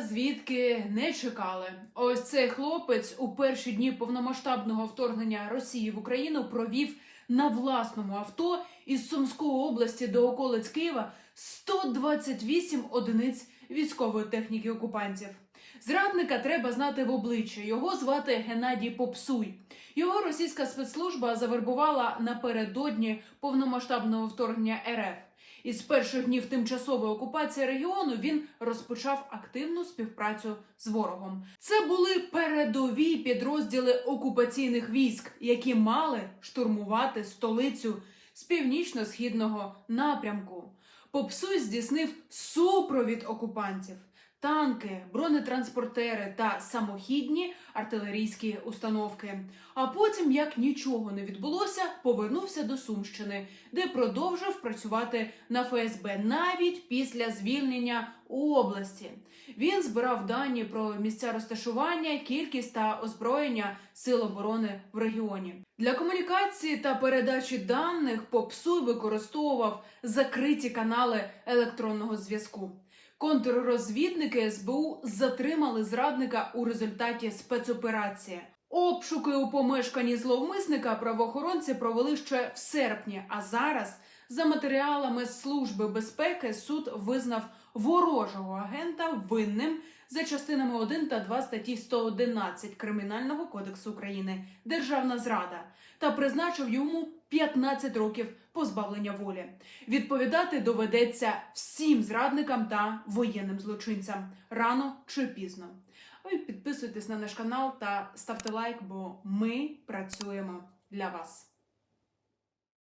звідки не чекали. Ось цей хлопець у перші дні повномасштабного вторгнення Росії в Україну провів на власному авто із Сумської області до околиць Києва 128 одиниць військової техніки окупантів. Зрадника треба знати в обличчя. Його звати Геннадій Попсуй. Його російська спецслужба завербувала напередодні повномасштабного вторгнення РФ. Із перших днів тимчасової окупації регіону він розпочав активну співпрацю з ворогом. Це були передові підрозділи окупаційних військ, які мали штурмувати столицю з північно-східного напрямку. Попсуй здійснив супровід окупантів. Танки, бронетранспортери та самохідні артилерійські установки. А потім, як нічого не відбулося, повернувся до Сумщини, де продовжив працювати на ФСБ навіть після звільнення області. Він збирав дані про місця розташування, кількість та озброєння сил оборони в регіоні. Для комунікації та передачі даних Попсуй використовував закриті канали електронного зв'язку. Контррозвідники СБУ затримали зрадника у результаті спецоперації. Обшуки у помешканні зловмисника правоохоронці провели ще в серпні. А зараз, за матеріалами Служби безпеки, суд визнав ворожого агента винним за частинами 1 та 2 статті 111 Кримінального кодексу України Державна зрада та призначив йому 15 років позбавлення волі. Відповідати доведеться всім зрадникам та воєнним злочинцям рано чи пізно. Ви підписуйтесь на наш канал та ставте лайк, бо ми працюємо для вас.